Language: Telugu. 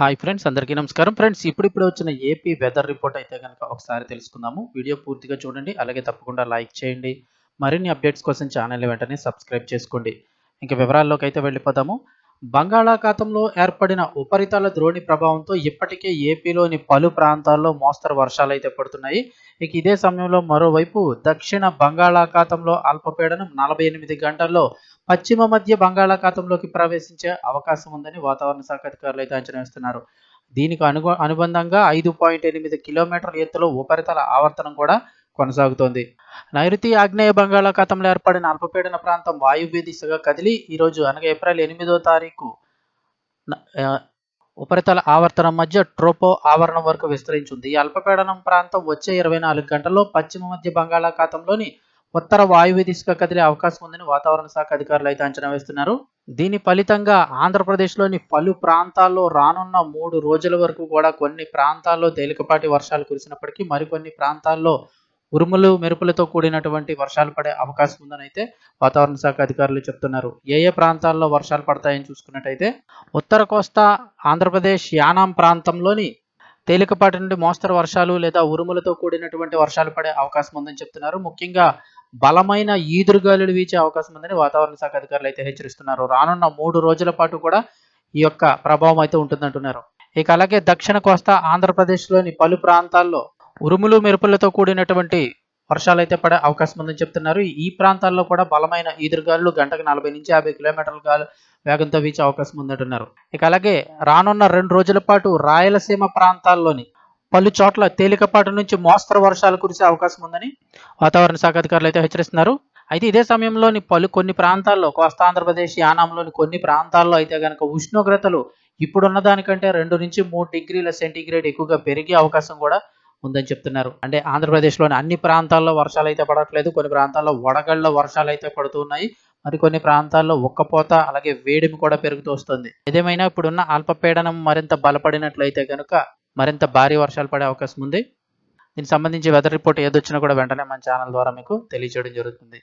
హాయ్ ఫ్రెండ్స్ అందరికీ నమస్కారం. ఫ్రెండ్స్ ఇప్పుడిప్పుడు వచ్చిన ఏపీ వెదర్ రిపోర్ట్ అయితే కనుక ఒకసారి తెలుసుకుందాము. వీడియో పూర్తిగా చూడండి అలాగే తప్పకుండా లైక్ చేయండి. మరిన్ని అప్డేట్స్ కోసం ఛానల్ వెంటనే సబ్స్క్రైబ్ చేసుకోండి. ఇంకా వివరాల్లోకి అయితే వెళ్ళిపోదాము. బంగాళాఖాతంలో ఏర్పడిన ఉపరితల ద్రోణి ప్రభావంతో ఇప్పటికే ఏపీలోని పలు ప్రాంతాల్లో మోస్తరు వర్షాలు అయితే పడుతున్నాయి. ఇక ఇదే సమయంలో మరోవైపు దక్షిణ బంగాళాఖాతంలో అల్పపీడనం నలభై ఎనిమిది గంటల్లో పశ్చిమ మధ్య బంగాళాఖాతంలోకి ప్రవేశించే అవకాశం ఉందని వాతావరణ శాఖ అధికారులు అయితే అంచనా వేస్తున్నారు. దీనికి అను అనుబంధంగా ఐదు పాయింట్ ఎనిమిది కిలోమీటర్ల ఎత్తులో ఉపరితల ఆవర్తనం కూడా కొనసాగుతోంది. నైరుతి ఆగ్నేయ బంగాళాఖాతంలో ఏర్పడిన అల్పపీడన ప్రాంతం వాయువ్య దిశగా కదిలి ఈరోజు అనగా ఏప్రిల్ ఎనిమిదో తారీఖు ఉపరితల ఆవర్తనం మధ్య ట్రోపో ఆవరణం వరకు విస్తరించింది. ఈ అల్పపీడనం ప్రాంతం వచ్చే ఇరవై నాలుగు గంటల్లో పశ్చిమ మధ్య బంగాళాఖాతంలోని ఉత్తర వాయువ్య దిశగా కదిలే అవకాశం ఉందని వాతావరణ శాఖ అధికారులు అయితే అంచనా వేస్తున్నారు. దీని ఫలితంగా ఆంధ్రప్రదేశ్లోని పలు ప్రాంతాల్లో రానున్న మూడు రోజుల వరకు కూడా కొన్ని ప్రాంతాల్లో తేలికపాటి వర్షాలు కురిసినప్పటికీ మరికొన్ని ప్రాంతాల్లో ఉరుములు మెరుపులతో కూడినటువంటి వర్షాలు పడే అవకాశం ఉందని అయితే వాతావరణ శాఖ అధికారులు చెప్తున్నారు. ఏ ఏ ప్రాంతాల్లో వర్షాలు పడతాయని చూసుకున్నట్టయితే ఉత్తర కోస్తా ఆంధ్రప్రదేశ్ యానాం ప్రాంతంలోని తేలికపాటి నుండి మోస్తరు వర్షాలు లేదా ఉరుములతో కూడినటువంటి వర్షాలు పడే అవకాశం ఉందని చెప్తున్నారు. ముఖ్యంగా బలమైన ఈదురుగాలులు వీచే అవకాశం ఉందని వాతావరణ శాఖ అధికారులు అయితే హెచ్చరిస్తున్నారు. రానున్న మూడు రోజుల పాటు కూడా ఈ యొక్క ప్రభావం అయితే ఉంటుందంటున్నారు. ఇక అలాగే దక్షిణ కోస్తా ఆంధ్రప్రదేశ్లోని పలు ప్రాంతాల్లో ఉరుములు మెరుపులతో కూడినటువంటి వర్షాలు అయితే పడే అవకాశం ఉందని చెప్తున్నారు. ఈ ప్రాంతాల్లో కూడా బలమైన ఈదురుగాలు గంటకు నలభై నుంచి యాభై కిలోమీటర్ల గాలు వేగంతో వీచే అవకాశం ఉందంటున్నారు. ఇక అలాగే రానున్న రెండు రోజుల పాటు రాయలసీమ ప్రాంతాల్లోని పలు చోట్ల తేలికపాటి నుంచి మోస్తరు వర్షాలు కురిసే అవకాశం ఉందని వాతావరణ శాఖ అధికారులు అయితే హెచ్చరిస్తున్నారు. అయితే ఇదే సమయంలోని పలు కొన్ని ప్రాంతాల్లో కోస్తా ఆంధ్రప్రదేశ్ యానాంలోని కొన్ని ప్రాంతాల్లో అయితే కనుక ఉష్ణోగ్రతలు ఇప్పుడున్న దానికంటే రెండు నుంచి మూడు డిగ్రీల సెంటీగ్రేడ్ ఎక్కువగా పెరిగే అవకాశం కూడా ఉందని చెప్తున్నారు. అంటే ఆంధ్రప్రదేశ్లోని అన్ని ప్రాంతాల్లో వర్షాలు అయితే పడట్లేదు కొన్ని ప్రాంతాల్లో వడగళ్ళ వర్షాలు అయితే పడుతున్నాయి మరి కొన్ని ప్రాంతాల్లో ఉక్కపోత అలాగే వేడిమి కూడా పెరుగుతూ వస్తుంది. ఏదేమైనా ఇప్పుడున్న అల్పపీడనం మరింత బలపడినట్లయితే కనుక మరింత భారీ వర్షాలు పడే అవకాశం ఉంది. దీనికి సంబంధించి వెదర్ రిపోర్ట్ ఏదొచ్చినా కూడా వెంటనే మన ఛానల్ ద్వారా మీకు తెలియజేయడం జరుగుతుంది.